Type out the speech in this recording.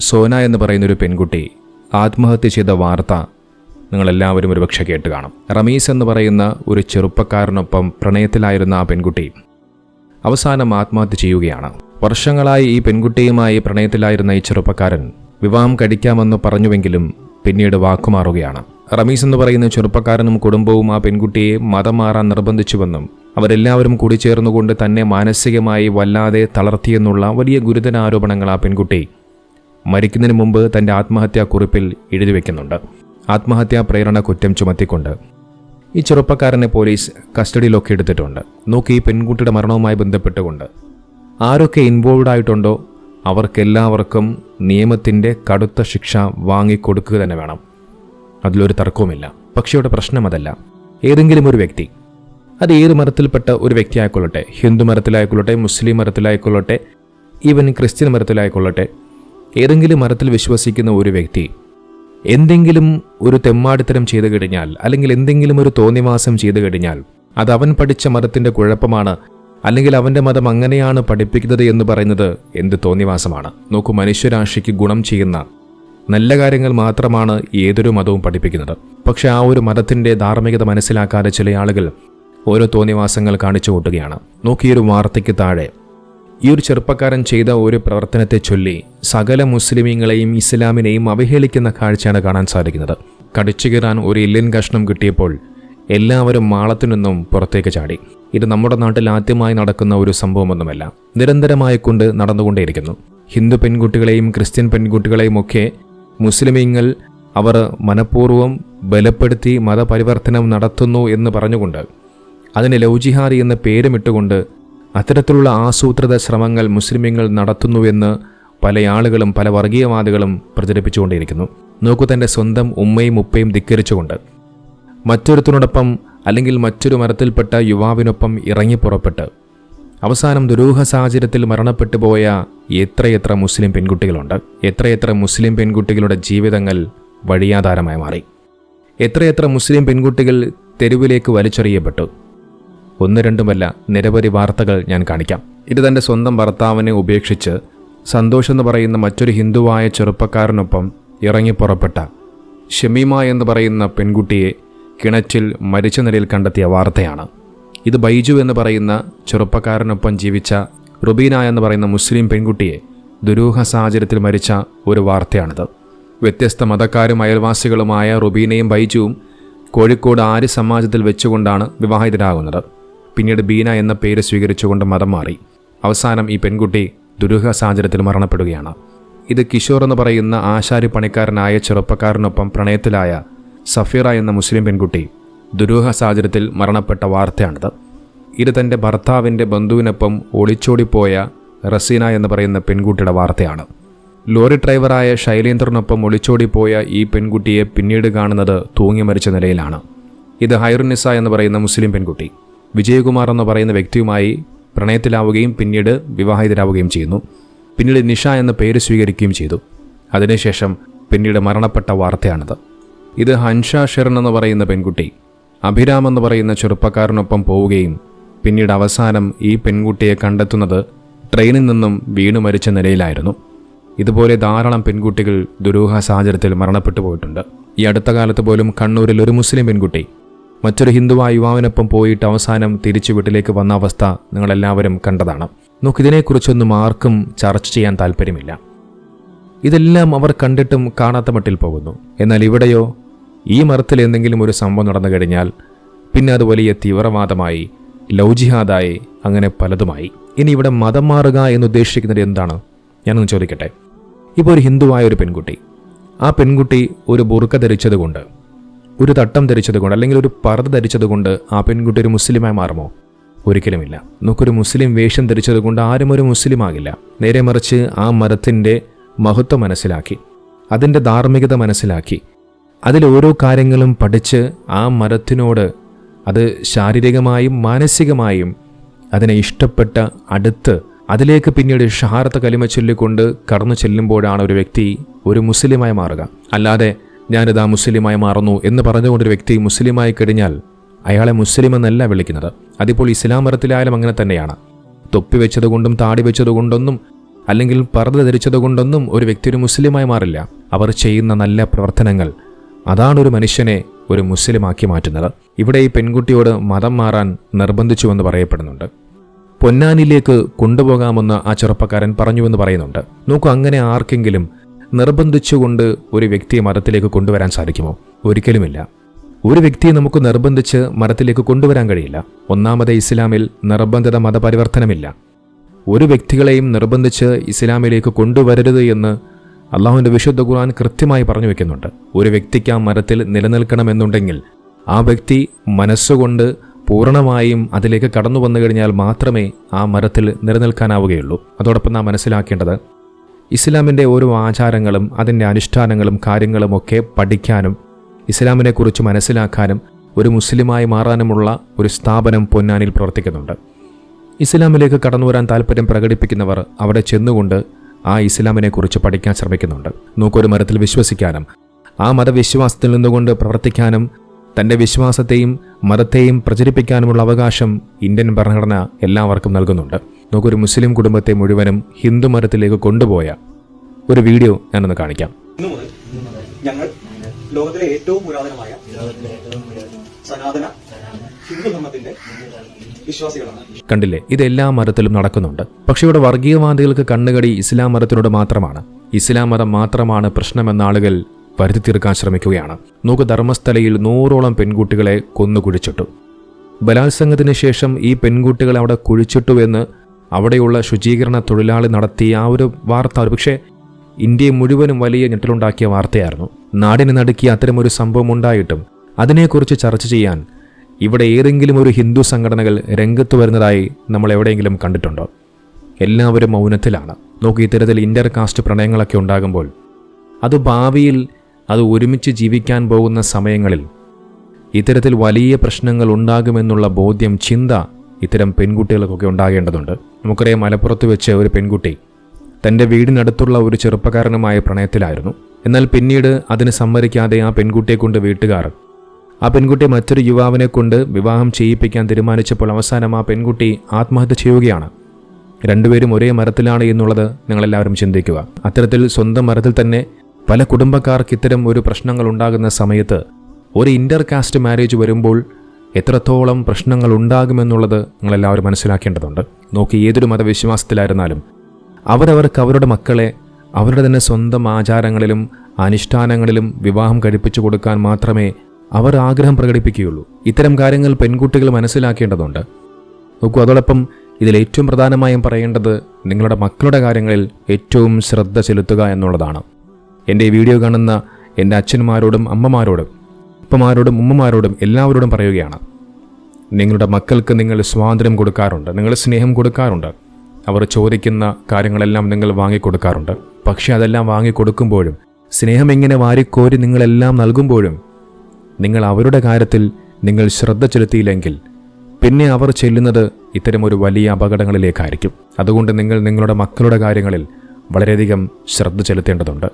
സോന എന്ന് പറയുന്ന ഒരു പെൺകുട്ടി ആത്മഹത്യ ചെയ്ത വാർത്ത നിങ്ങളെല്ലാവരും ഒരുപക്ഷെ കേട്ട് കാണും റമീസ് എന്ന് പറയുന്ന ഒരു ചെറുപ്പക്കാരനൊപ്പം പ്രണയത്തിലായിരുന്ന ആ പെൺകുട്ടി അവസാനം ആത്മഹത്യ ചെയ്യുകയാണ്. വർഷങ്ങളായി ഈ പെൺകുട്ടിയുമായി പ്രണയത്തിലായിരുന്ന ഈ ചെറുപ്പക്കാരൻ വിവാഹം കഴിക്കാമെന്ന് പറഞ്ഞുവെങ്കിലും പിന്നീട് വാക്കുമാറുകയാണ്. റമീസ് എന്ന് പറയുന്ന ചെറുപ്പക്കാരനും കുടുംബവും ആ പെൺകുട്ടിയെ മതം മാറാൻ നിർബന്ധിച്ചുവെന്നും അവരെല്ലാവരും കൂടി ചേർന്നുകൊണ്ട് തന്നെ മാനസികമായി വല്ലാതെ തളർത്തിയെന്നുള്ള വലിയ ഗുരുതര ആരോപണങ്ങൾ ആ പെൺകുട്ടി മരിക്കുന്നതിന് മുമ്പ് തന്റെ ആത്മഹത്യാ കുറിപ്പിൽ എഴുതി വയ്ക്കുന്നുണ്ട് ആത്മഹത്യാ പ്രേരണ കുറ്റം ചുമത്തിക്കൊണ്ട് ഈ ചെറുപ്പക്കാരനെ പോലീസ് കസ്റ്റഡിയിലൊക്കെ എടുത്തിട്ടുണ്ട്. നോക്കി ഈ പെൺകുട്ടിയുടെ മരണവുമായി ബന്ധപ്പെട്ടുകൊണ്ട് ആരൊക്കെ ഇൻവോൾവ് ആയിട്ടുണ്ടോ അവർക്കെല്ലാവർക്കും നിയമത്തിന്റെ കടുത്ത ശിക്ഷ വാങ്ങിക്കൊടുക്കുക തന്നെ വേണം. അതിലൊരു തർക്കവുമില്ല. പക്ഷേ ഇവിടെ പ്രശ്നം അതല്ല. ഏതെങ്കിലും ഒരു വ്യക്തി അത് ഏത് മതത്തിൽപ്പെട്ട ഒരു വ്യക്തി ആയിക്കൊള്ളട്ടെ ഹിന്ദു മതത്തിലായിക്കൊള്ളട്ടെ മുസ്ലിം മതത്തിലായിക്കൊള്ളട്ടെ ഈവൻ ക്രിസ്ത്യൻ മതത്തിലായിക്കൊള്ളട്ടെ ഏതെങ്കിലും മരത്തിൽ വിശ്വസിക്കുന്ന ഒരു വ്യക്തി എന്തെങ്കിലും ഒരു തെമ്മാടിത്തരം ചെയ്തു കഴിഞ്ഞാൽ അല്ലെങ്കിൽ എന്തെങ്കിലും ഒരു തോന്നിവാസം ചെയ്തു കഴിഞ്ഞാൽ അത് അവൻ പഠിച്ച മതത്തിന്റെ കുഴപ്പമാണ് അല്ലെങ്കിൽ അവന്റെ മതം അങ്ങനെയാണ് പഠിപ്പിക്കുന്നത് എന്ന് പറയുന്നത് എന്ത് തോന്നിവാസമാണ്. നോക്കൂ മനുഷ്യരാശിക്ക് ഗുണം ചെയ്യുന്ന നല്ല കാര്യങ്ങൾ മാത്രമാണ് ഏതൊരു മതവും പഠിപ്പിക്കുന്നത്. പക്ഷേ ആ ഒരു മതത്തിന്റെ ധാർമ്മികത മനസ്സിലാക്കാതെ ചില ആളുകൾ ഓരോ തോന്നിവാസങ്ങൾ കാണിച്ചു കൂട്ടുകയാണ്. നോക്കിയൊരു വാർത്തയ്ക്ക് താഴെ ഈ ഒരു ചെറുപ്പക്കാരൻ ചെയ്ത ഒരു പ്രവർത്തനത്തെ ചൊല്ലി സകല മുസ്ലിമീങ്ങളെയും ഇസ്ലാമിനെയും അവഹേളിക്കുന്ന കാഴ്ചയാണ് കാണാൻ സാധിക്കുന്നത്. കടിച്ചു കീറാൻ ഒരു ഇല്ലിൻ കഷ്ണം കിട്ടിയപ്പോൾ എല്ലാവരും മാളത്തു നിന്നും പുറത്തേക്ക് ചാടി. ഇത് നമ്മുടെ നാട്ടിൽ ആദ്യമായി നടക്കുന്ന ഒരു സംഭവമൊന്നുമല്ല. നിരന്തരമായി കൊണ്ട് നടന്നുകൊണ്ടേയിരിക്കുന്നു. ഹിന്ദു പെൺകുട്ടികളെയും ക്രിസ്ത്യൻ പെൺകുട്ടികളെയും ഒക്കെ മുസ്ലിമീങ്ങൾ അവർ മനഃപൂർവം ബലപ്പെടുത്തി മതപരിവർത്തനം നടത്തുന്നു എന്ന് പറഞ്ഞുകൊണ്ട് അതിന് ലൗജിഹാരി എന്ന പേരുമിട്ടുകൊണ്ട് അത്തരത്തിലുള്ള ആസൂത്രിത ശ്രമങ്ങൾ മുസ്ലിമീങ്ങൾ നടത്തുന്നുവെന്ന് പല ആളുകളും പല വർഗീയവാദികളും പ്രചരിപ്പിച്ചുകൊണ്ടിരിക്കുന്നു. നോക്കൂ തന്റെ സ്വന്തം ഉമ്മയും ഉപ്പയും ധിക്കരിച്ചുകൊണ്ട്. മറ്റൊരുത്തിനോടൊപ്പം അല്ലെങ്കിൽ മറ്റൊരു മരത്തിൽപ്പെട്ട യുവാവിനൊപ്പം ഇറങ്ങി പുറപ്പെട്ട്. അവസാനം ദുരൂഹ സാഹചര്യത്തിൽ മരണപ്പെട്ടു പോയ എത്രയെത്ര മുസ്ലിം പെൺകുട്ടികളുണ്ട്. എത്രയെത്ര മുസ്ലിം പെൺകുട്ടികളുടെ ജീവിതങ്ങൾ വഴിയാധാരമായി മാറി. എത്രയെത്ര മുസ്ലിം പെൺകുട്ടികൾ തെരുവിലേക്ക് വലിച്ചെറിയപ്പെട്ടു. ഒന്ന് രണ്ടുമല്ല നിരവധി വാർത്തകൾ ഞാൻ കാണിക്കാം. ഇത് തന്റെ സ്വന്തം ഭർത്താവിനെ ഉപേക്ഷിച്ച് സന്തോഷ് എന്ന് പറയുന്ന മറ്റൊരു ഹിന്ദുവായ ചെറുപ്പക്കാരനൊപ്പം ഇറങ്ങി പുറപ്പെട്ട ഷമീമ എന്ന് പറയുന്ന പെൺകുട്ടിയെ കിണറ്റിൽ മരിച്ച നിലയിൽ കണ്ടെത്തിയ വാർത്തയാണ്. ഇത് ബൈജു എന്ന് പറയുന്ന ചെറുപ്പക്കാരനൊപ്പം ജീവിച്ച റുബീന എന്ന് പറയുന്ന മുസ്ലിം പെൺകുട്ടിയെ ദുരൂഹ സാഹചര്യത്തിൽ മരിച്ച ഒരു വാർത്തയാണിത്. വ്യത്യസ്ത മതക്കാരും അയൽവാസികളുമായ റുബീനയും ബൈജുവും കോഴിക്കോട് ആര്യ സമാജത്തിൽ വെച്ചുകൊണ്ടാണ് വിവാഹിതരാകുന്നത്. പിന്നീട് ബീന എന്ന പേര് സ്വീകരിച്ചുകൊണ്ട് മതം മാറി. അവസാനം ഈ പെൺകുട്ടി ദുരൂഹ സാഹചര്യത്തിൽ മരണപ്പെടുകയാണ്. ഇത് കിഷോർ എന്ന് പറയുന്ന ആശാരി പണിക്കാരനായ ചെറുപ്പക്കാരനൊപ്പം പ്രണയത്തിലായ സഫീറ എന്ന മുസ്ലിം പെൺകുട്ടി ദുരൂഹ സാഹചര്യത്തിൽ മരണപ്പെട്ട വാർത്തയാണിത്. ഇത് തന്റെ ഭർത്താവിന്റെ ബന്ധുവിനൊപ്പം ഒളിച്ചോടിപ്പോയ റസീന എന്ന് പറയുന്ന പെൺകുട്ടിയുടെ വാർത്തയാണ്. ലോറി ഡ്രൈവറായ ശൈലേന്ദ്രനൊപ്പം ഒളിച്ചോടിപ്പോയ ഈ പെൺകുട്ടിയെ പിന്നീട് കാണുന്നത് തൂങ്ങി മരിച്ച നിലയിലാണ്. ഇത് ഹൈറുനിസ എന്ന് പറയുന്ന മുസ്ലിം പെൺകുട്ടി. വിജയകുമാർ എന്ന് പറയുന്ന വ്യക്തിയുമായി പ്രണയത്തിലാവുകയും പിന്നീട് വിവാഹിതരാവുകയും ചെയ്യുന്നു. പിന്നീട് നിഷ എന്ന പേര് സ്വീകരിക്കുകയും ചെയ്തു. അതിനുശേഷം പിന്നീട് മരണപ്പെട്ട വാർത്തയാണിത്. ഇത് ഹൻഷ ഷെറിൻ എന്ന് പറയുന്ന പെൺകുട്ടി അഭിരാം എന്ന് പറയുന്ന ചെറുപ്പക്കാരനൊപ്പം പോവുകയും പിന്നീട് അവസാനം ഈ പെൺകുട്ടിയെ കണ്ടെത്തുന്നത് ട്രെയിനിൽ നിന്നും വീണു മരിച്ച നിലയിലായിരുന്നു. ഇതുപോലെ ധാരാളം പെൺകുട്ടികൾ ദുരൂഹ സാഹചര്യത്തിൽ മരണപ്പെട്ടു പോയിട്ടുണ്ട്. ഈ അടുത്ത കാലത്ത് പോലും കണ്ണൂരിൽ ഒരു മുസ്ലിം പെൺകുട്ടി മറ്റൊരു ഹിന്ദുവായ യുവാവിനൊപ്പം പോയിട്ട് അവസാനം തിരിച്ചു വീട്ടിലേക്ക് വന്ന അവസ്ഥ നിങ്ങളെല്ലാവരും കണ്ടതാണ്. നമുക്കിതിനെക്കുറിച്ചൊന്നും ആർക്കും ചർച്ച ചെയ്യാൻ താല്പര്യമില്ല. ഇതെല്ലാം അവർ കണ്ടിട്ടും കാണാത്ത മട്ടിൽ പോകുന്നു. എന്നാൽ ഇവിടെയോ ഈ മരത്തിൽ എന്തെങ്കിലും ഒരു സംഭവം നടന്നു കഴിഞ്ഞാൽ പിന്നെ അത് വലിയ തീവ്രവാദമായി ലൗജിഹാദായി അങ്ങനെ പലതുമായി. ഇനി ഇവിടെ മതം മാറുക എന്നുദ്ദേശിക്കുന്നത് എന്താണ്? ഞാനൊന്ന് ചോദിക്കട്ടെ. ഇപ്പോൾ ഒരു ഹിന്ദുവായ ഒരു പെൺകുട്ടി. ആ പെൺകുട്ടി ഒരു ബുർക്ക ധരിച്ചതുകൊണ്ട് ഒരു തട്ടം ധരിച്ചതുകൊണ്ട് അല്ലെങ്കിൽ ഒരു പർദ്ദ ധരിച്ചതുകൊണ്ട് ആ പെൺകുട്ടി ഒരു മുസ്ലിമായി മാറുമോ? ഒരിക്കലുമില്ല. നമുക്കൊരു മുസ്ലിം വേഷം ധരിച്ചതുകൊണ്ട് ആരും ഒരു മുസ്ലിം ആകില്ല നേരെ മറിച്ച് ആ മതത്തിന്റെ മഹത്വം മനസ്സിലാക്കി അതിന്റെ ധാർമ്മികത മനസ്സിലാക്കി അതിൽ ഓരോ കാര്യങ്ങളും പഠിച്ച് ആ മതത്തിനോട് അത് ശാരീരികമായും മാനസികമായും അതിനെ ഇഷ്ടപ്പെട്ട അടുത്ത് അതിലേക്ക് പിന്നീട് ഷഹാരത്ത കലിമ ചൊല്ലിക്കൊണ്ട് കടന്നു ചെല്ലുമ്പോഴാണ് ഒരു വ്യക്തി ഒരു മുസ്ലിമായി മാറുക. അല്ലാതെ ഞാനിതാ മുസ്ലിമായി മാറുന്നു എന്ന് പറഞ്ഞുകൊണ്ടൊരു വ്യക്തി മുസ്ലിമായി കഴിഞ്ഞാൽ അയാളെ മുസ്ലിം എന്നല്ല വിളിക്കുന്നത്. അതിപ്പോൾ ഇസ്ലാം മതത്തിലായാലും അങ്ങനെ തന്നെയാണ്. തൊപ്പി വെച്ചതുകൊണ്ടും താടി വെച്ചതുകൊണ്ടൊന്നും അല്ലെങ്കിൽ പർദ്ദ ധരിച്ചതുകൊണ്ടൊന്നും ഒരു വ്യക്തി ഒരു മുസ്ലിമായി മാറില്ല. അവർ ചെയ്യുന്ന നല്ല പ്രവർത്തനങ്ങൾ അതാണ് ഒരു മനുഷ്യനെ ഒരു മുസ്ലിമാക്കി മാറ്റുന്നത്. ഇവിടെ ഈ പെൺകുട്ടിയോട് മതം മാറാൻ നിർബന്ധിച്ചുവെന്ന് പറയപ്പെടുന്നുണ്ട്. പൊന്നാനിലേക്ക് കൊണ്ടുപോകാമെന്ന് ആ ചെറുപ്പക്കാരൻ പറഞ്ഞുവെന്ന് പറയുന്നുണ്ട്. നോക്കൂ അങ്ങനെ ആർക്കെങ്കിലും നിർബന്ധിച്ചുകൊണ്ട് ഒരു വ്യക്തിയെ മതത്തിലേക്ക് കൊണ്ടുവരാൻ സാധിക്കുമോ? ഒരിക്കലുമില്ല. ഒരു വ്യക്തിയെ നമുക്ക് നിർബന്ധിച്ച് മതത്തിലേക്ക് കൊണ്ടുവരാൻ കഴിയില്ല. ഒന്നാമത് ഇസ്ലാമിൽ നിർബന്ധിത മതപരിവർത്തനമില്ല. ഒരു വ്യക്തികളെയും നിർബന്ധിച്ച് ഇസ്ലാമിലേക്ക് കൊണ്ടുവരരുത് എന്ന് അള്ളാഹുവിന്റെ വിശുദ്ധ ഖുർആൻ കൃത്യമായി പറഞ്ഞു വെക്കുന്നുണ്ട്. ഒരു വ്യക്തിക്ക് ആ മരത്തിൽ നിലനിൽക്കണമെന്നുണ്ടെങ്കിൽ ആ വ്യക്തി മനസ്സുകൊണ്ട് പൂർണമായും അതിലേക്ക് കടന്നു വന്നു കഴിഞ്ഞാൽ മാത്രമേ ആ മരത്തിൽ നിലനിൽക്കാനാവുകയുള്ളൂ. അതോടൊപ്പം നാം മനസ്സിലാക്കേണ്ടത് ഇസ്ലാമിന്റെ ഓരോ ആചാരങ്ങളും അതിന്റെ അനുഷ്ഠാനങ്ങളും കാര്യങ്ങളും ഒക്കെ പഠിക്കാനും ഇസ്ലാമിനെക്കുറിച്ച് മനസ്സിലാക്കാനും ഒരു മുസ്ലിമായി മാറാനുമുള്ള ഒരു സ്ഥാപനം പൊന്നാനിൽ പ്രവർത്തിക്കുന്നുണ്ട്. ഇസ്ലാമിലേക്ക് കടന്നു വരാൻ താല്പര്യം പ്രകടിപ്പിക്കുന്നവർ അവിടെ ചെന്നുകൊണ്ട് ആ ഇസ്ലാമിനെക്കുറിച്ച് പഠിക്കാൻ ശ്രമിക്കുന്നുണ്ട്. നോക്കൊരു മരത്തിൽ വിശ്വസിക്കാനും ആ മതവിശ്വാസത്തിൽ നിന്നുകൊണ്ട് പ്രവർത്തിക്കാനും തന്റെ വിശ്വാസത്തെയും മതത്തെയും പ്രചരിപ്പിക്കാനുമുള്ള അവകാശം ഇന്ത്യൻ ഭരണഘടന എല്ലാവർക്കും നൽകുന്നുണ്ട്. നോക്കൊരു മുസ്ലിം കുടുംബത്തെ മുഴുവനും ഹിന്ദു മതത്തിലേക്ക് കൊണ്ടുപോയ ഒരു വീഡിയോ ഞാനൊന്ന് കാണിക്കാം. ഞങ്ങൾ ലോകത്തിലെ ഏറ്റവും പുരാതനമായ സനാതന ഹിന്ദു ധർമ്മത്തിന്റെ വിശ്വാസികളാണ്. കണ്ടില്ലേ? ഇത് എല്ലാ മതത്തിലും നടക്കുന്നുണ്ട്. പക്ഷെ ഇവിടെ വർഗീയവാദികൾക്ക് കണ്ണുകടി ഇസ്ലാം മതത്തിനോട് മാത്രമാണ്. ഇസ്ലാം മതം മാത്രമാണ് പ്രശ്നമെന്ന ആളുകൾ വരുത്തി തീർക്കാൻ ശ്രമിക്കുകയാണ്. നോക്ക് ധർമ്മസ്ഥലയിൽ നൂറോളം പെൺകുട്ടികളെ കൊന്നു കുഴിച്ചിട്ടു ബലാത്സംഗത്തിന് ശേഷം ഈ പെൺകുട്ടികളെ അവിടെ കുഴിച്ചിട്ടു എന്ന് അവിടെയുള്ള ശുചീകരണ തൊഴിലാളി നടത്തിയ ആ ഒരു വാർത്ത ഒരു പക്ഷേ ഇന്ത്യയെ മുഴുവനും വലിയ ഞെട്ടലുണ്ടാക്കിയ വാർത്തയായിരുന്നു. നാടിനെ നടുക്കിയ അത്തരമൊരു സംഭവം ഉണ്ടായിട്ടും അതിനെക്കുറിച്ച് ചർച്ച ചെയ്യാൻ ഇവിടെ ഏതെങ്കിലും ഒരു ഹിന്ദു സംഘടനകൾ രംഗത്ത് വരുന്നതായി നമ്മൾ എവിടെയെങ്കിലും കണ്ടിട്ടുണ്ടോ? എല്ലാവരും മൗനത്തിലാണ്. നോക്കി ഇത്തരത്തിൽ ഇന്റർ കാസ്റ്റ് പ്രണയങ്ങളൊക്കെ ഉണ്ടാകുമ്പോൾ അത് ഭാവിയിൽ അത് ഒരുമിച്ച് ജീവിക്കാൻ പോകുന്ന സമയങ്ങളിൽ ഇത്തരത്തിൽ വലിയ പ്രശ്നങ്ങൾ ഉണ്ടാകുമെന്നുള്ള ബോധ്യം ചിന്ത ഇത്തരം പെൺകുട്ടികൾക്കൊക്കെ ഉണ്ടാകേണ്ടതുണ്ട്. നമുക്കറിയാം മലപ്പുറത്ത് വെച്ച് ഒരു പെൺകുട്ടി തന്റെ വീടിനടുത്തുള്ള ഒരു ചെറുപ്പക്കാരനുമായ പ്രണയത്തിലായിരുന്നു. എന്നാൽ പിന്നീട് അതിന് സമ്മതിക്കാതെ ആ പെൺകുട്ടിയെ കൊണ്ട് വീട്ടുകാർ ആ പെൺകുട്ടി മറ്റൊരു യുവാവിനെ കൊണ്ട് വിവാഹം ചെയ്യിപ്പിക്കാൻ തീരുമാനിച്ചപ്പോൾ അവസാനം ആ പെൺകുട്ടി ആത്മഹത്യ ചെയ്യുകയാണ്. രണ്ടുപേരും ഒരേ മരത്തിലാണ് എന്നുള്ളത് നിങ്ങളെല്ലാവരും ചിന്തിക്കുക. അത്തരത്തിൽ സ്വന്തം മരത്തിൽ തന്നെ പല കുടുംബക്കാർക്ക് ഇത്തരം ഒരു പ്രശ്നങ്ങൾ ഉണ്ടാകുന്ന സമയത്ത് ഒരു ഇന്റർ കാസ്റ്റ് മാരേജ് വരുമ്പോൾ എത്രത്തോളം പ്രശ്നങ്ങൾ ഉണ്ടാകുമെന്നുള്ളത് നിങ്ങളെല്ലാവരും മനസ്സിലാക്കേണ്ടതുണ്ട്. നോക്കി ഏതൊരു മതവിശ്വാസത്തിലായിരുന്നാലും അവരവർക്ക് അവരുടെ മക്കളെ അവരുടെ തന്നെ സ്വന്തം ആചാരങ്ങളിലും അനുഷ്ഠാനങ്ങളിലും വിവാഹം കഴിപ്പിച്ചു കൊടുക്കാൻ മാത്രമേ അവർ ആഗ്രഹം പ്രകടിപ്പിക്കുകയുള്ളൂ. ഇത്തരം കാര്യങ്ങൾ പെൺകുട്ടികൾ മനസ്സിലാക്കേണ്ടതുണ്ട്. നോക്കൂ അതോടൊപ്പം ഇതിൽ ഏറ്റവും പ്രധാനമായും പറയേണ്ടത് നിങ്ങളുടെ മക്കളുടെ കാര്യങ്ങളിൽ ഏറ്റവും ശ്രദ്ധ ചെലുത്തുക എന്നുള്ളതാണ്. എന്റെ വീഡിയോ കാണുന്ന എന്റെ അച്ഛന്മാരോടും അമ്മമാരോടും അപ്പമാരോടും ഉമ്മമാരോടും എല്ലാവരോടും പറയുകയാണ് നിങ്ങളുടെ മക്കൾക്ക് നിങ്ങൾ സ്വാതന്ത്ര്യം കൊടുക്കാറുണ്ട് നിങ്ങൾ സ്നേഹം കൊടുക്കാറുണ്ട്. അവർ ചോദിക്കുന്ന കാര്യങ്ങളെല്ലാം നിങ്ങൾ വാങ്ങിക്കൊടുക്കാറുണ്ട്. പക്ഷേ അതെല്ലാം വാങ്ങിക്കൊടുക്കുമ്പോഴും സ്നേഹം ഇങ്ങനെ വാരിക്കോരി നിങ്ങളെല്ലാം നൽകുമ്പോഴും നിങ്ങൾ അവരുടെ കാര്യത്തിൽ നിങ്ങൾ ശ്രദ്ധ ചെലുത്തിയില്ലെങ്കിൽ പിന്നെ അവർ ചെല്ലുന്നത് ഇത്തരം ഒരു വലിയ അപകടങ്ങളിലേക്കായിരിക്കും. അതുകൊണ്ട് നിങ്ങൾ നിങ്ങളുടെ മക്കളുടെ കാര്യങ്ങളിൽ വളരെയധികം ശ്രദ്ധ ചെലുത്തേണ്ടതുണ്ട്.